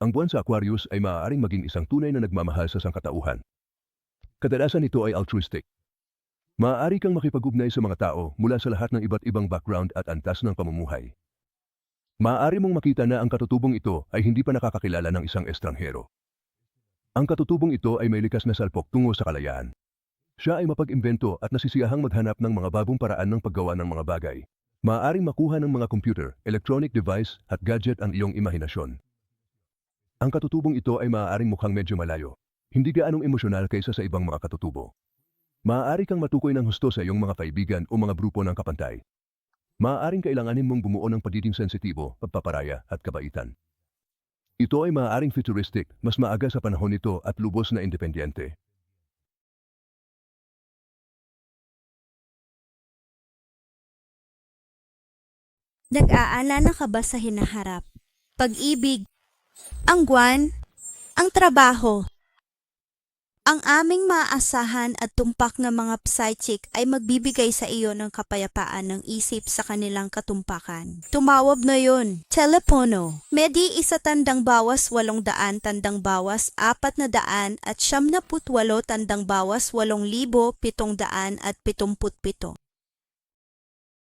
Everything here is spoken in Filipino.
Ang buwan sa Aquarius ay maaaring maging isang tunay na nagmamahal sa sangkatauhan. Kadalasan ito ay altruistic. Maaari kang makipag-ugnay sa mga tao mula sa lahat ng iba't ibang background at antas ng pamumuhay. Maaari mong makita na ang katutubong ito ay hindi pa nakakakilala ng isang estranghero. Ang katutubong ito ay may likas na salpok tungo sa kalayaan. Siya ay mapag-imbento at nasisiyahang maghanap ng mga bagong paraan ng paggawa ng mga bagay. Maaaring makuha ng mga computer, electronic device at gadget ang iyong imahinasyon. Ang katutubong ito ay maaaring mukhang medyo malayo, hindi gaanong emosyonal kaysa sa ibang mga katutubo. Maaari kang matukoy ng husto sa iyong mga kaibigan o mga grupo ng kapantay. Maaaring kailanganin mong bumuo ng pagiging sensitibo, pagpaparaya at kabaitan. Ito ay maaaring futuristic, mas maaga sa panahon nito at lubos na independyente. Nag-aalala ka ba sa hinaharap? Pag-ibig, ang guwan, ang trabaho. Ang aming maaasahan at tumpak na mga psychic ay magbibigay sa iyo ng kapayapaan ng isip sa kanilang katumpakan. Tumawag na yun. Telepono. Medi isa tandang bawas walong daan tandang bawas apat na daan at siyam na putwalo tandang bawas walong libo pitong daan at pitumput pito.